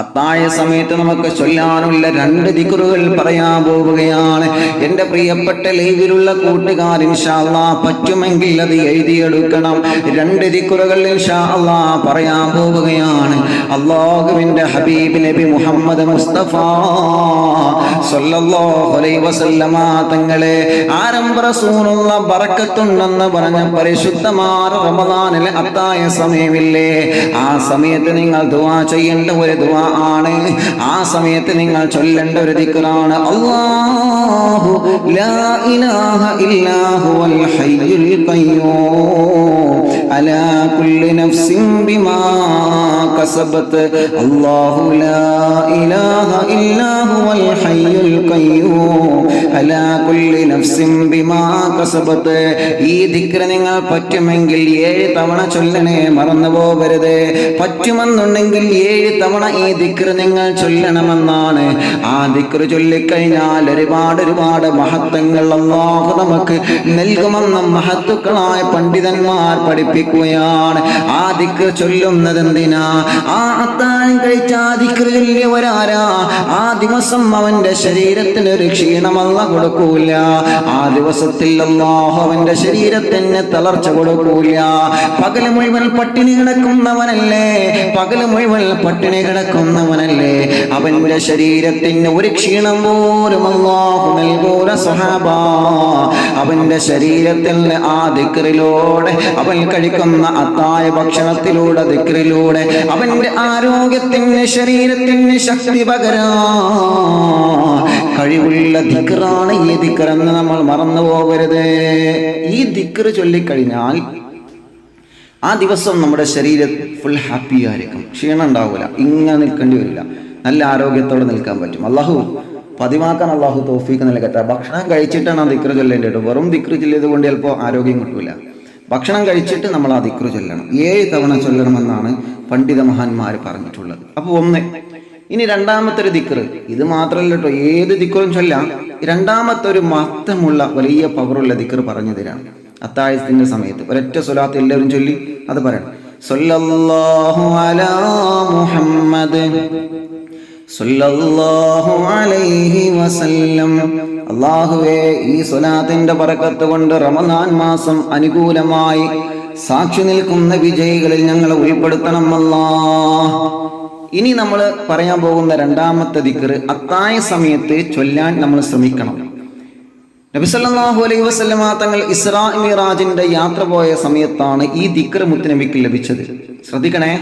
അത്തായ സമയത്ത് നമുക്ക് ചൊല്ലാനുള്ള രണ്ട് ദിക്കുറുകൾ പറയാൻ പോവുകയാണ്. എന്റെ പ്രിയപ്പെട്ട ലൈവിലുള്ള കൂട്ടുകാർ ഇൻഷാല്ലാ പറ്റുമെങ്കിൽ അത് എഴുതിയെടുക്കണം. രണ്ട് ദിക്കുറുകൾ ഇൻഷാല്ലാ പറയാൻ പോവുകയാണ്. അള്ളാഹുവിന്റെ ഹബീബ് നബി മുഹമ്മദ് മുസ്തഫ വസല്ലമ തങ്ങളെ ബറക്കത്തുണ്ടെന്ന് പറഞ്ഞ പരിശുദ്ധമാർ അത്തായ സമയമില്ലേ? ആ സമയത്ത് നിങ്ങൾ ദുആ ചെയ്യേണ്ട ഒരു ദുആ ആണ്. ആ സമയത്ത് നിങ്ങൾ ചൊല്ലേണ്ട ഒരു ദിക്റാണ് അല്ലാഹു ലാ ഇലാഹ ഇല്ലാഹു ഹുവൽ ഹയ്യുൽ ഖയ്യൂം. അലാ കുല്ലി നഫ്സിൻ ബിമാ കസബത് അല്ലാഹു ലാ ഇലാഹ ഇല്ലാഹു ഹുവൽ ഹയ്യുൽ ഖയ്യൂം. അലാ കുല്ലി നഫ്സിൻ ബിമാ കസബത് ഈ ദിക്ർ നിങ്ങൾ പറ്റുമെങ്കിൽ ഏഴ് തവണ ചൊല്ലണേ മറന്നു പോകരുത് പറ്റുമെന്നുണ്ടെങ്കിൽ ഏഴ് തവണ ഈ ദിക്ർ നിങ്ങൾ ചൊല്ലണമെന്നാണ്. ആ ദിക്ർ ചൊല്ലിക്കഴിഞ്ഞാൽ ഒരുപാട് ഒരുപാട് മഹത്വങ്ങൾ അള്ളാഹു നമുക്ക് നൽകുമെന്ന മഹത്തുക്കളായ പണ്ഡിതന്മാർ പഠിപ്പിക്കുകയാണ്. ആ ദിക്ർ ചൊല്ലുന്നത് എന്തിനാ? ആ അത്താഴം കഴിച്ച ആ ദിക്ർ ചൊല്ലിയവരാരാ ആ ദിവസം അവന്റെ ശരീരത്തിന് ഒരു ക്ഷീണമല്ല കൊടുക്കൂല. ആ ദിവസത്തിൽ അള്ളാഹു അവന്റെ ശരീരത്തിന് തളർച്ച കൊടുക്കൂല. പകൽ മുഴുവൻ പട്ടിണി കിടക്കുന്നവനല്ലേ? പകൽ മുഴുവൻ പട്ടിണി കിടക്കുന്നവനല്ലേ അവന്റെ ശരീരത്തിന് ഒരു ക്ഷീണം പോലും അള്ളാഹു നൽകൂല സഹാബ അവന്റെ ശരീരത്തിൽ ആ ദിക്റിലൂടെ അവൻ കഴിക്കുന്ന അത്തായ ഭക്ഷണത്തിലൂടെ ദിക്റിലൂടെ അവന്റെ ആരോഗ്യത്തിന് ശരീരത്തിന് ശക്തി പകരാ. കഴിവുള്ള ദിക്റാണ് ഈ ദിക്റെന്ന് നമ്മൾ മറന്നു പോകരുത് ഈ ദിക്റ് ചൊല്ലിക്കഴിഞ്ഞാൽ ആ ദിവസം നമ്മുടെ ശരീരം ഫുൾ ഹാപ്പി ആയിരിക്കും. ക്ഷീണം ഉണ്ടാവില്ല ഇങ്ങനെ നിൽക്കേണ്ടി വരില്ല. നല്ല ആരോഗ്യത്തോടെ നിൽക്കാൻ പറ്റും. അള്ളാഹു പതിവാക്കാൻ അള്ളാഹു തോഫീക്ക് നൽകട്ടെ. ഭക്ഷണം കഴിച്ചിട്ടാണ് ആ ദിക്റ് ചൊല്ലേണ്ടത് വെറും ദിക്രു ചൊല്ലിയത് കൊണ്ട് ചിലപ്പോൾ ആരോഗ്യം കിട്ടില്ല ഭക്ഷണം കഴിച്ചിട്ട് നമ്മൾ ആ ദിക്രു ചൊല്ലണം. ഏഴ് തവണ ചൊല്ലണമെന്നാണ് പണ്ഡിത മഹാന്മാർ പറഞ്ഞിട്ടുള്ളത്. അപ്പോൾ ഒന്ന് ഇനി രണ്ടാമത്തെ ഒരു ദിക്ർ ഇത് മാത്രമല്ല കേട്ടോ. ഏത് ദിക്റും ചൊല്ലാം. രണ്ടാമത്തെ ഒരു മഹത്വമുള്ള വലിയ പവറുള്ള ദിക്ർ പറഞ്ഞു തരാം. അത്താഴത്തിന്റെ സമയത്ത്. ഒരൊറ്റ സ്വലാത്ത് എല്ലാവരും ചൊല്ലി അത് പറയണം. സല്ലല്ലാഹു അലാ മുഹമ്മദ് സല്ലല്ലാഹു അലൈഹി വസല്ലം. ഈ സ്വലാത്തിന്റെ പറക്കത്ത് കൊണ്ട് റമദാൻ മാസം അനുകൂലമായി സാക്ഷി നിൽക്കുന്ന വിജയികളിൽ ഞങ്ങളെ ഉൾപ്പെടുത്തണം അല്ലാ. ഇനി നമ്മൾ പറയാൻ പോകുന്ന രണ്ടാമത്തെ ദിക്കർ അത്തായ സമയത്ത് ചൊല്ലാൻ നമ്മൾ ശ്രമിക്കണം. നബിസല്ലാഹു അലൈഹി വസ്ലമ തങ്ങൾ ഇസ്രാ മിറാജിന്റെ യാത്ര പോയ സമയത്താണ് ഈ ദിക്ര മുത്തനബിക്ക് ലഭിച്ചത്. ശ്രദ്ധിക്കണേ.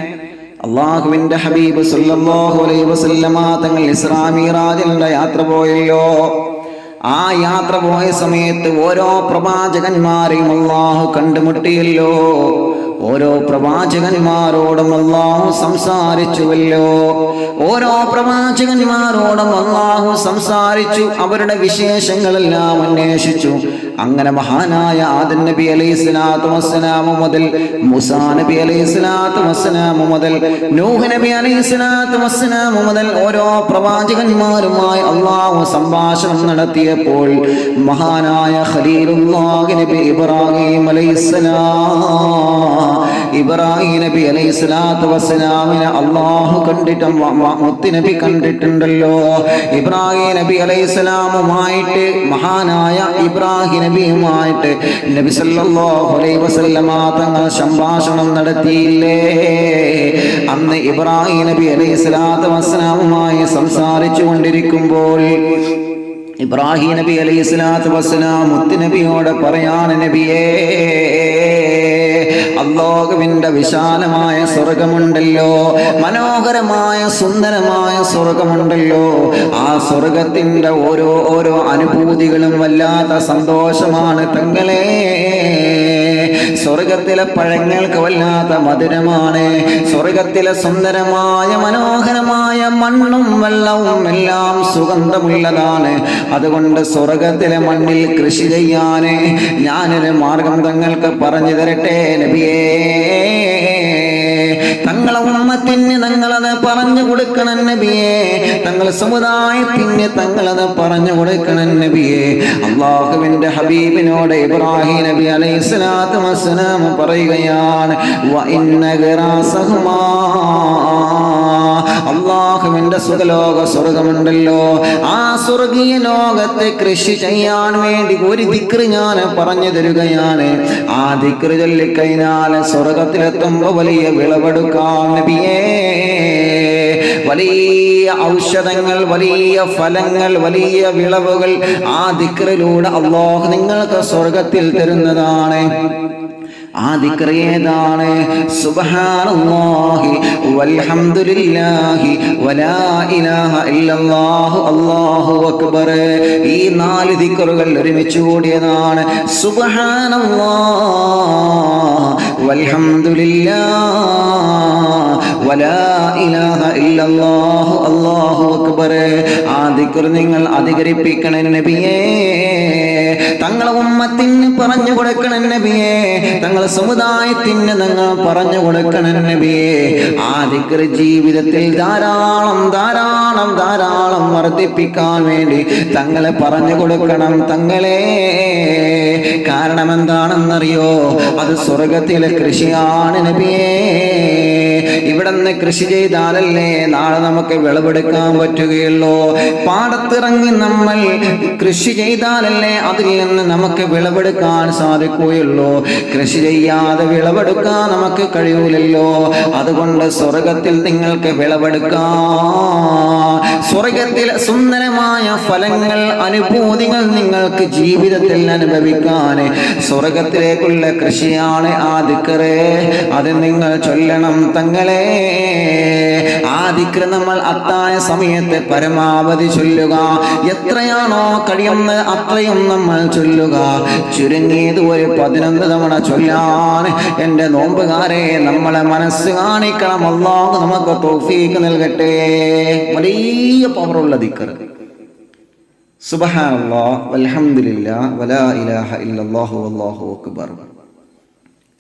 അള്ളാഹുവിന്റെ ഹബീബ് സല്ലല്ലാഹു അലൈഹി വസല്ലമ തങ്ങൾ ഇസ്രാ മിറാജിന്റെ യാത്ര പോയല്ലോ. ആ യാത്ര പോയ സമയത്ത് ഓരോ പ്രവാചകന്മാരെയും അള്ളാഹു കണ്ടുമുട്ടിയല്ലോ. ഓരോ പ്രവാചകന്മാരോടും അള്ളാഹു സംസാരിച്ചുവല്ലോ. ഓരോ പ്രവാചകന്മാരോടും അള്ളാഹു സംസാരിച്ചു. അവരുടെ വിശേഷങ്ങളെല്ലാം അന്വേഷിച്ചു. അങ്ങനെ മഹാനായ ആദൻ നബി അലൈഹി സ്വലാത്തു വസ്സലാമു മുതൽ മുസാ നബി അലൈഹി സ്വലാത്തു വസ്സലാമു മുതൽ നൂഹ് നബി അലൈഹി സ്വലാത്തു വസ്സലാമു മുതൽ ഓരോ പ്രവാചകന്മാരുമായി അല്ലാഹു സംഭാഷണം നടത്തിയപ്പോൾ മഹാനായ ഖലീലുല്ലാഹി നബി ഇബ്രാഹിം അലൈഹിസ്സലാം ഇബ്രാഹിം നബി അലൈഹി സ്വലാത്തു വസ്സലാമിനെ അള്ളാഹു കണ്ടിട്ട് മുത്തി നബി കണ്ടിട്ടുണ്ടല്ലോ ഇബ്രാഹിം നബി അലൈഹി സ്വലാമുമായിട്ട് മഹാനായ ഇബ്രാഹിം നബിയുമായിട്ട് നബി സല്ലല്ലാഹു അലൈഹി വസല്ലമ തങ്ങൾ സംഭാഷണം നടത്തിയില്ലേ? അന്ന് ഇബ്രാഹിം നബി അലൈഹി സ്വലാത്തു വസ്സലാമുമായി സംസാരിച്ചു കൊണ്ടിരിക്കുമ്പോൾ ഇബ്രാഹിം നബി അലൈഹി സ്വലാത്തു വസ്സലാം മുത്തുനബിയോട് പറയാണ് നബിയേ അള്ളാഹുവിന്റെ വിശാലമായ സ്വർഗമുണ്ടല്ലോ മനോഹരമായ സുന്ദരമായ സ്വർഗമുണ്ടല്ലോ. ആ സ്വർഗത്തിന്റെ ഓരോ ഓരോ അനുഭൂതികളും വല്ലാത്ത സന്തോഷമാണ് തങ്ങളെ സ്വർഗത്തിലെ പഴങ്ങൾക്ക് വല്ലാത്ത മധുരമാണ്. സ്വർഗത്തിലെ സുന്ദരമായ മനോഹരമായ മണ്ണും വെള്ളവും എല്ലാം സുഗന്ധമുള്ളതാണ്. അതുകൊണ്ട് സ്വർഗത്തിലെ മണ്ണിൽ കൃഷി ചെയ്യാന് ഞാനൊരു മാർഗം തങ്ങൾക്ക് പറഞ്ഞു തരട്ടെ നബിയേ. തങ്ങളെ ഉമ്മത്തിന് തങ്ങളത് പറഞ്ഞു കൊടുക്കണം നബിയെ. തങ്ങൾ സമുദായത്തിന് തങ്ങളത് പറഞ്ഞു കൊടുക്കണം നബിയെ. അള്ളാഹുവിന്റെ ഹബീബിനോട് ഇബ്രാഹിം നബി അലൈഹി സ്വലാത്തു വസ്സലാം പറയുകയാണ് "വ ഇന്ന ഗറാസഹുമാ. അള്ളാഹുവിന്റെ സുഖലോക സ്വർഗമുണ്ടല്ലോ. ആ സ്വർഗീയ ലോകത്തെ കൃഷി ചെയ്യാൻ വേണ്ടി ഒരു ദിക്റ് ഞാൻ പറഞ്ഞു തരികയാണ്. ആ ദിക്റ് ചൊല്ലിക്കഴിഞ്ഞാൽ സ്വർഗത്തിലെത്തുമ്പോ വലിയ വിളവെടുക്കാൻ നബിയേ. വലിയ ഔഷധങ്ങൾ വലിയ ഫലങ്ങൾ വലിയ വിളവുകൾ ആ ദിക്റിലൂടെ അള്ളാഹ് നിങ്ങൾക്ക് സ്വർഗത്തിൽ തരുന്നതാണ്. ആ ദിക്ർ ഏതാണ് സുബ്ഹാനല്ലാഹി വൽഹംദുലില്ലാഹി വലാ ഇലാഹ ഇല്ലല്ലാഹു അല്ലാഹു അക്ബർ. ഈ നാല് ദിക്റുകൾ ഒരുമിച്ച് കൂടിയതാണ്. സുബ്ഹാനല്ലാഹ് വൽഹംദുലില്ലാഹ് വലാ ഇലാഹ ഇല്ലല്ലാഹു അല്ലാഹു അക്ബർ. ആ ദിക്ർ നിങ്ങൾ അധികരിപ്പിക്കണേ നബിയേ. തങ്ങളെ ഉമ്മത്തിന് പറഞ്ഞു കൊടുക്കണം നബിയെ. തങ്ങളെ സമുദായത്തിന് നിങ്ങൾ പറഞ്ഞു കൊടുക്കണം നബിയെ. ആ ജീവിതത്തിൽ ധാരാളം ധാരാളം ധാരാളം വർദ്ധിപ്പിക്കാൻ വേണ്ടി തങ്ങളെ പറഞ്ഞു കൊടുക്കണം തങ്ങളെ. കാരണം എന്താണെന്നറിയോ അത് സ്വർഗത്തിലെ കൃഷിയാണ് നബിയേ. ഇവിടെ നിന്ന് കൃഷി ചെയ്താലല്ലേ നാളെ നമുക്ക് വിളവെടുക്കാൻ പറ്റുകയുള്ളൂ. പാടത്തിറങ്ങി നമ്മൾ കൃഷി ചെയ്താലല്ലേ അതിൽ നിന്ന് നമുക്ക് വിളവെടുക്കാൻ സാധിക്കുകയുള്ളൂ. കൃഷി ചെയ്യാതെ വിളവെടുക്കാൻ നമുക്ക് കഴിയൂലല്ലോ. അതുകൊണ്ട് സ്വർഗത്തിൽ നിങ്ങൾക്ക് വിളവെടുക്കാം. സ്വർഗത്തിൽ സുന്ദരമായ ഫലങ്ങൾ അനുഭൂതികൾ നിങ്ങൾക്ക് ജീവിതത്തിൽ അനുഭവിക്കാൻ. സ്വർഗത്തിലേക്കുള്ള കൃഷിയാണ് ആ ദിക്കറേ. അത് നിങ്ങൾ ചൊല്ലണം തങ്ങളെ. ആ ദിക്ര നമ്മൾ അത്തായ സമയത്ത് പരമാവധി ചൊല്ലുക. എത്രയാണോ കഴിയുന്നത് അത്രയും നമ്മൾ ചൊല്ലുക. ചുരുങ്ങിയത് ഒരു പതിനൊന്ന് തവണ ചൊല്ലാൻ എന്റെ നോമ്പുകാരെ നമ്മളെ മനസ്സ് കാണിക്കണം. അള്ളാഹു നമുക്ക് തോഫീക്ക് നൽകട്ടെ. വലിയ പവറുള്ള ദിക്കർ സുബ്ഹാനല്ലാഹ് വൽഹംദുലില്ലാഹ് വലാ ഇലാഹ ഇല്ലല്ലാഹു വല്ലാഹു അക്ബർ.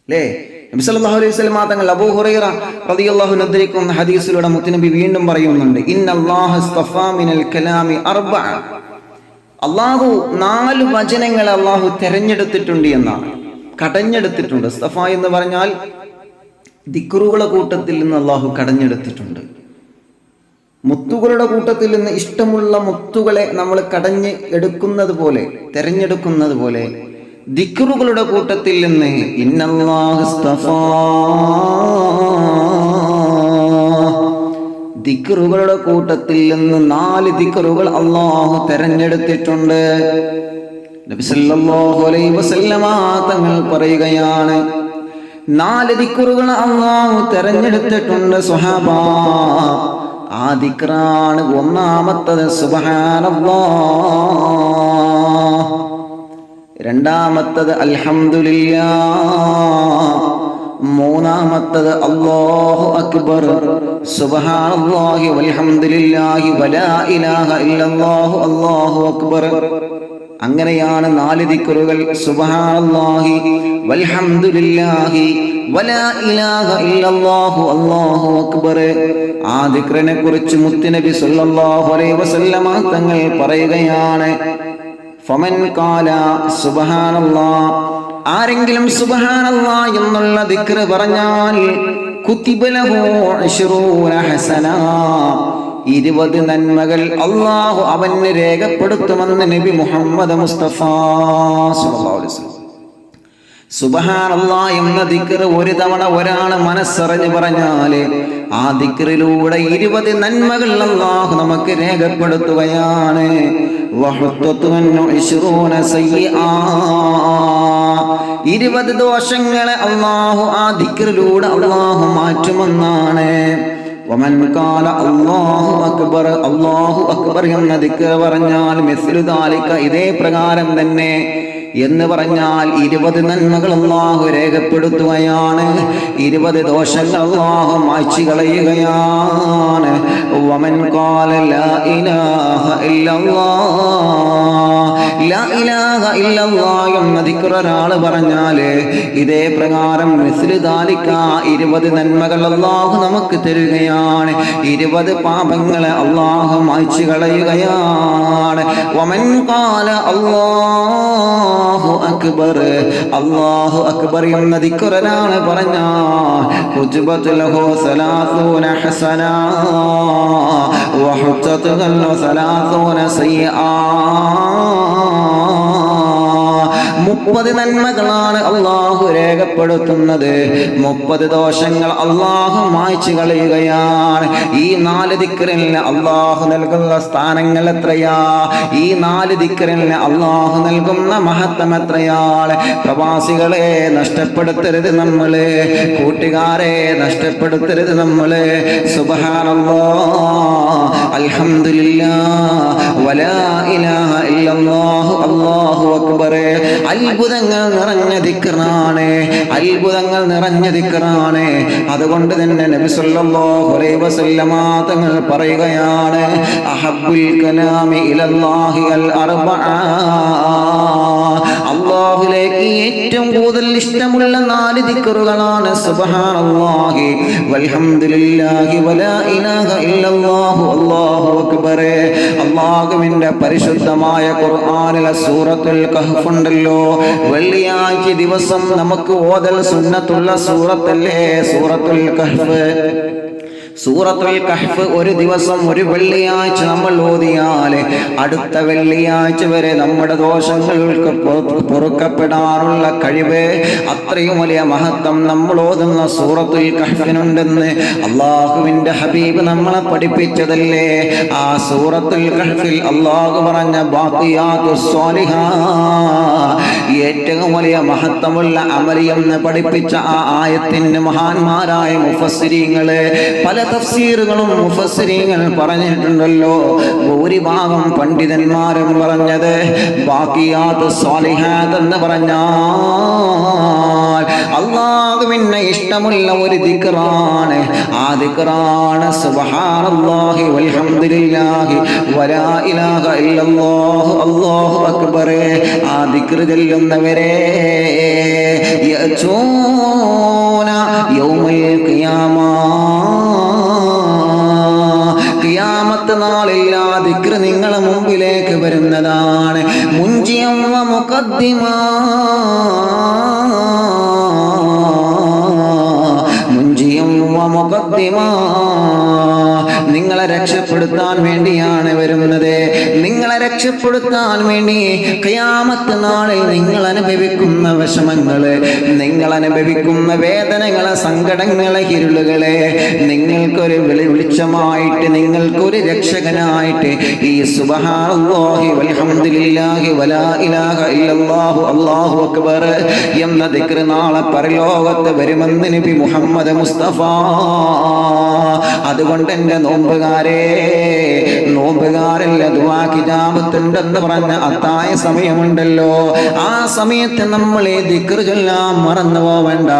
അല്ലേ നബി അലൈഹി വസല്ലം തങ്ങൾ അബൂ ഹുറൈറ റളിയല്ലാഹു ഉദ്ധരിക്കുന്ന ഹദീസിലൂടെ മുത്തുനബി വീണ്ടും പറയുന്നുണ്ട് അള്ളാഹു നാല് വചനങ്ങൾ അള്ളാഹു തെരഞ്ഞെടുത്തിട്ടുണ്ട് എന്നാണ് കടഞ്ഞെടുത്തിട്ടുണ്ട്. സ്തഫ എന്ന് പറഞ്ഞാൽ ദിക്റുകളുടെ കൂട്ടത്തിൽ നിന്ന് അള്ളാഹു കടഞ്ഞെടുത്തിട്ടുണ്ട്. മുത്തുകളുടെ കൂട്ടത്തിൽ നിന്ന് ഇഷ്ടമുള്ള മുത്തുകളെ നമ്മൾ കടഞ്ഞ് എടുക്കുന്നത് പോലെ തെരഞ്ഞെടുക്കുന്നത് പോലെ ദിക്റുകളുടെ കൂട്ടത്തിൽ നിന്ന് ദിക്റുകളുടെ കൂട്ടത്തിൽ നിന്ന് നാല് ദിക്റുകൾ അള്ളാഹു തെരഞ്ഞെടുത്തിട്ടുണ്ട്. തങ്ങൾ പറയുകയാണ് നാല് ദിക്റുകൾ അള്ളാഹു തെരഞ്ഞെടുത്തിട്ടുണ്ട് സുഹാബ ആ ദിക്റാണ് ഒന്നാമത്തത് സുബ്ഹാനല്ലാഹ്. രണ്ടാമത്തത് അൽഹംദുലില്ലാ മൂന്നാമത്തത് അള്ളാഹു അക്ബർ. സുബ്ഹാനല്ലാഹി വൽഹംദുലില്ലാഹി വലാ ഇലാഹ ഇല്ലല്ലാഹു അല്ലാഹു അക്ബർ. അങ്ങനെയാണ് നാല് ദിക്റുകൾ. സുബ്ഹാനല്ലാഹി വൽഹംദുലില്ലാഹി വലാ ഇലാഹ ഇല്ലല്ലാഹു അല്ലാഹു അക്ബർ. ആ ദിക്റിനെ കുറിച്ച് മുത്തുനബി സല്ലല്ലാഹു അലൈഹി വസല്ലമ തങ്ങൾ പറയുകയാണ്. ഫമൻ കാല സുബ്ഹാനല്ലാ. ആരെങ്കിലും സുബ്ഹാനല്ലാ എന്നുള്ള ദിക്ർ പറഞ്ഞാൽ ഇരുപത് നന്മകൾ അള്ളാഹു അവന് രേഖപ്പെടുത്തുമെന്ന് നബി മുഹമ്മദ് മുസ്തഫ സുബഹാനല്ലാ എന്ന ദിക്ർ ഒരു തവണ ഒരാൾ മനസ്സറിഞ്ഞു പറഞ്ഞാൽ ആ ദിക്റിലൂടെ ഇരുപത് നന്മകൾ അള്ളാഹു നമുക്ക് രേഖപ്പെടുത്തുകയാണ്. വഹുത്വത്തു അന്നു ഇശ്റൂന സയ്യിആ. ഇരുപത് ദോഷങ്ങളെ അള്ളാഹു ആ ദിക്റിലൂടെ അള്ളാഹു മാറ്റുമെന്നാണ് വമൻ കാല അല്ലാഹു അക്ബർ അല്ലാഹു അക്ബർ എന്ന ദിക്ർ പറഞ്ഞാൽ മിസ്ലു താലിക്ക ഇതേ പ്രകാരം തന്നെ എന്ന് പറഞ്ഞാൽ ഇരുപത് നന്മകൾ അള്ളാഹു രേഖപ്പെടുത്തുകയാണ്. ഇരുപത് ദോഷങ്ങൾ അള്ളാഹു മായ്ച്ചു കളയുകയാണ് വമൻ കാല ലാ ഇലാഹ എന്ന പറഞ്ഞാൽ ഇതേ പ്രകാരം മിസ്ലിദാലിക്ക ഇരുപത് നന്മകൾ അള്ളാഹു നമുക്ക് തരുകയാണ്. ഇരുപത് പാപങ്ങളെ അള്ളാഹു മായ്ച്ചു കളയുകയാണ് ഒമൻ കാല അള്ളാഹ് അക്ബർ അള്ളാഹു അക്ബർ എന്ന ദിക്കുറനാണ് പറഞ്ഞ ലഹു സലാസൂന ഹസന وحطت له ثلاثون سيئا മുപ്പത് നന്മകളാണ് അള്ളാഹു രേഖപ്പെടുത്തുന്നത്. മുപ്പത് ദോഷങ്ങൾ അള്ളാഹു മായ്ച്ചു കളയുകയാണ്. ഈ നാല് ദിക്കറിന് അള്ളാഹു നൽകുന്ന സ്ഥാനങ്ങൾ എത്രയാ? ഈ നാല് ദിക്കറിന് അള്ളാഹു നൽകുന്ന മഹത്വം എത്രയാണ്? പ്രവാസികളെ നഷ്ടപ്പെടുത്തരുത് നമ്മൾ. കൂട്ടുകാരെ നഷ്ടപ്പെടുത്തരുത് നമ്മൾ. സുബഹാനല്ലാ അൽഹംദുലില്ലാ വലാ ഇലാഹ അല്ലാഹു അത്ഭുതങ്ങൾ നിറഞ്ഞ ദിക്കറാണ് അത്ഭുതങ്ങൾ നിറഞ്ഞ ദിക്കറാണ് അതുകൊണ്ട് തന്നെ നബി സല്ലല്ലാഹു അലൈഹി വസല്ലമ തങ്ങൾ പറയുകയാണ് അഹബ്ബുൽ കലാമി ഇലല്ലാഹി അൽ അർബഅ. ഏറ്റവും കൂടുതൽ ഇഷ്ടമുള്ള നാല് ദിക്കറുകളാണ്. സുബ്ഹാനല്ലാഹി വൽഹംദുലില്ലാഹി വലാ ഇലാഹ ഇല്ലല്ലാഹു. അല്ലാഹു അക്ബർ അള്ളാഹുവിന്റെ പരിശുദ്ധമായ ഖുർആനിലെ സൂറത്തുൽ കഹ്ഫ് ഉണ്ടല്ലോ. വെള്ളിയാഴ്ച ദിവസം നമുക്ക് ഓതൽ സുന്നത്തുള്ള സൂറത്തല്ലേ? സൂറത്തുൽ കഹ്ഫ്. സൂറത്തുൽ കഹ്ഫ് ഒരു ദിവസം ഒരു വെള്ളിയാഴ്ച നമ്മൾ ഓതിയാൽ അടുത്ത വെള്ളിയാഴ്ച വരെ നമ്മുടെ ദോഷങ്ങൾക്ക് പൊറുക്കപ്പെടാറുള്ള കഴിവ് അത്രയും വലിയ മഹത്വം നമ്മൾ ഓതുന്ന സൂറത്തുൽ കഹ്ഫിനുണ്ടെന്ന് അള്ളാഹുവിന്റെ ഹബീബ് നമ്മളെ പഠിപ്പിച്ചതല്ലേ. ആ സൂറത്തുൽ കഹ്ഫിൽ അള്ളാഹു പറഞ്ഞ ബാക്കിയാത്തു സ്വാലിഹാ. ഏറ്റവും വലിയ മഹത്വമുള്ള അമലി എന്ന് പഠിപ്പിച്ച ആ ആയത്തിന് മഹാന്മാരായ മുഫസ്സിരിങ്ങൾ പല തഫ്സീറുകളും മുഫസ്സിരീങ്ങൾ പറഞ്ഞിട്ടുണ്ടല്ലോ. ഭൂരിഭാഗം പണ്ഡിതന്മാരും പറഞ്ഞത് ബാക്കിയാത് സ്വാലിഹാത്ത് എന്ന് പറഞ്ഞാൽ അള്ളാഹുവിനെ ഇഷ്ടമുള്ള ഒരു ദിക്റാണ്. ആ ദിക്റാണ് സുബ്ഹാനല്ലാഹി വൽഹംദുലില്ലാഹി വലാ ഇലാഹ ഇല്ലല്ലാഹു അല്ലാഹു അക്ബർ. ആ ദിക്ർ ചൊല്ലുന്നവരെ യജൂന യൗമൽ ഖിയാമ ഖിയാമത്ത് നാളിൽ ആ ദിക്ർ നിങ്ങളെ മുമ്പിലേക്ക് വരുന്നതാണ്. മുഞ്ചിയമ്മ മുഖദ്ദിമാ രക്ഷപ്പെടുത്താൻ വേണ്ടി കയാമത്ത് നാളിൽ നിങ്ങൾ അനുഭവിക്കുന്ന വിഷമങ്ങൾ നിങ്ങൾ അനുഭവിക്കുന്ന വേദനകളെ സങ്കടങ്ങളെ ഇരുളുകളെ നിങ്ങൾക്കൊരു വിളി വെളിച്ചമായിട്ട് നിങ്ങൾക്കൊരു രക്ഷകനായിട്ട് ഈ സുബ്ഹാനല്ലാഹി വൽഹംദുലില്ലാഹി വലാ ഇലാഹ ഇല്ലല്ലാഹു അല്ലാഹു അക്ബർ എന്ന ദിക്ർ നാളെ പരലോകത്ത് വരുമെന്ന് നബി മുഹമ്മദ് മുസ്തഫ. അതുകൊണ്ട് എന്റെ നോമ്പുകാരെ നോമ്പുകാരല്ല ദുആ കിതാബത്തുണ്ടെന്ന് പറഞ്ഞ അത്തായ സമയമുണ്ടല്ലോ. ആ സമയത്ത് ദിക്ർ ചൊല്ലാൻ മറന്നു പോവണ്ട.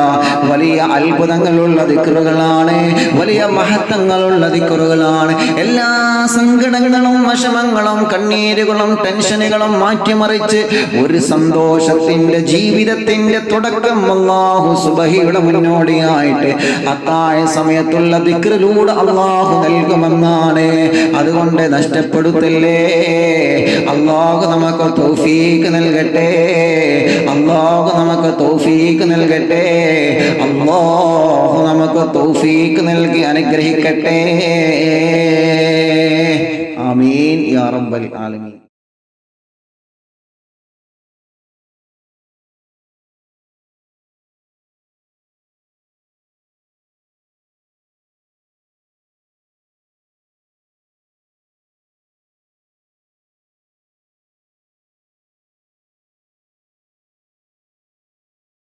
വലിയ അത്ഭുതങ്ങളുള്ള ദിക്കറുകളാണ് വലിയ മഹത്വങ്ങളുള്ള ദിക്കറുകളാണ് എല്ലാ സങ്കടങ്ങളും വിഷമങ്ങളും കണ്ണീരുകളും ടെൻഷനുകളും മാറ്റിമറിച്ച് ഒരു സന്തോഷത്തിന്റെ ജീവിതത്തിന്റെ തുടക്കം അള്ളാഹു സുബഹിയുടെ മുന്നോടിയായിട്ട് അത്തായ സമയത്തുള്ള ദിക്കറിലൂടെ അള്ളാഹു നൽകുമെന്നാണ്. അതുകൊണ്ട് നഷ്ടപ്പെടുത്തല്ലേ? അള്ളാഹു നമുക്ക് തൗഫീക്ക് നൽകട്ടെ. അള്ളാഹു നമുക്ക് തൗഫീക്ക് നൽകട്ടെ. അള്ളാഹു നമുക്ക് തൗഫീക്ക് നൽകി അനുഗ്രഹിക്കട്ടെ. ആമീൻ. യാ റബ്ബൽ ആലമീൻ.